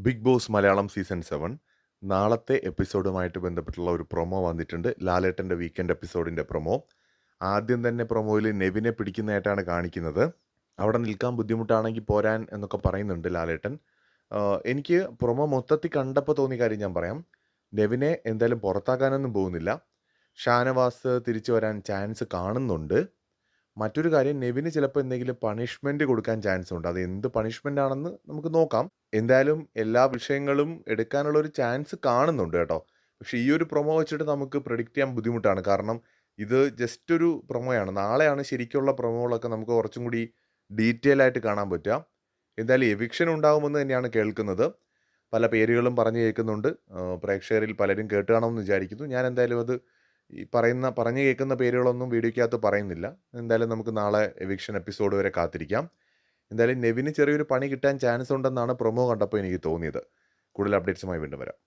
Big boss Malayalam season seven. നാളത്തെ എപ്പിസോഡുമായിട്ട് ബന്ധപ്പെട്ടുള്ള ഒരു പ്രൊമോ വന്നിട്ടുണ്ട്. ലാലേട്ടന്റെ വീക്കെൻഡ് എപ്പിസോഡിന്റെ പ്രൊമോ. ആദ്യം തന്നെ പ്രൊമോയിൽ നെവിനെ പിടിക്കുന്നതായിട്ടാണ് കാണിക്കുന്നത്. അവിടെ നിൽക്കാൻ ബുദ്ധിമുട്ടാണെങ്കിൽ പോരാൻ എന്നൊക്കെ പറയുന്നുണ്ട് ലാലേട്ടൻ. എനിക്ക് പ്രൊമോ മൊത്തത്തിൽ കണ്ടപ്പോൾ തോന്നിയ കാര്യം ഞാൻ പറയാം. നെവിനെ എന്തായാലും പുറത്താക്കാനൊന്നും പോകുന്നില്ല. ഷാനവാസ് തിരിച്ചു വരാൻ ചാൻസ് കാണുന്നുണ്ട്. മറ്റൊരു കാര്യം നെവിന് ചിലപ്പോൾ എന്തെങ്കിലും പണിഷ്മെന്റ് കൊടുക്കാൻ ചാൻസ് ഉണ്ട്. അത് എന്ത് പണിഷ്മെന്റ് ആണെന്ന് നമുക്ക് നോക്കാം. എന്തായാലും എല്ലാ വിഷയങ്ങളും എടുക്കാനുള്ള ഒരു ചാൻസ് കാണുന്നുണ്ട് കേട്ടോ. പക്ഷേ ഈ ഒരു പ്രൊമോ വെച്ചിട്ട് നമുക്ക് പ്രൊഡിക്റ്റ് ചെയ്യാൻ ബുദ്ധിമുട്ടാണ്. കാരണം ഇത് ജസ്റ്റ് ഒരു പ്രൊമോയാണ് നാളെയാണ് ശരിക്കുള്ള പ്രൊമോകളൊക്കെ നമുക്ക് കുറച്ചും കൂടി ഡീറ്റെയിൽ ആയിട്ട് കാണാൻ പറ്റുക. എന്തായാലും എവിക്ഷൻ ഉണ്ടാകുമെന്ന് തന്നെയാണ് കേൾക്കുന്നത്. പല പേരുകളും പറഞ്ഞു കേൾക്കുന്നുണ്ട്. പ്രേക്ഷകരിൽ പലരും കേട്ട് കാണുമെന്ന് വിചാരിക്കുന്നു. ഞാൻ എന്തായാലും അത് ഈ പറയുന്ന പറഞ്ഞു കേൾക്കുന്ന പേരുകളൊന്നും വീഡിയോയ്ക്കകത്ത് പറയുന്നില്ല. എന്തായാലും നമുക്ക് നാളെ എവിക്ഷൻ എപ്പിസോഡ് വരെ കാത്തിരിക്കാം. എന്തായാലും നെവിന് ചെറിയൊരു പണി കിട്ടാൻ ചാൻസ് ഉണ്ടെന്നാണ് പ്രൊമോ കണ്ടപ്പോൾ എനിക്ക് തോന്നിയത്. കൂടുതൽ അപ്ഡേറ്റ്സുമായി വീണ്ടും വരാം.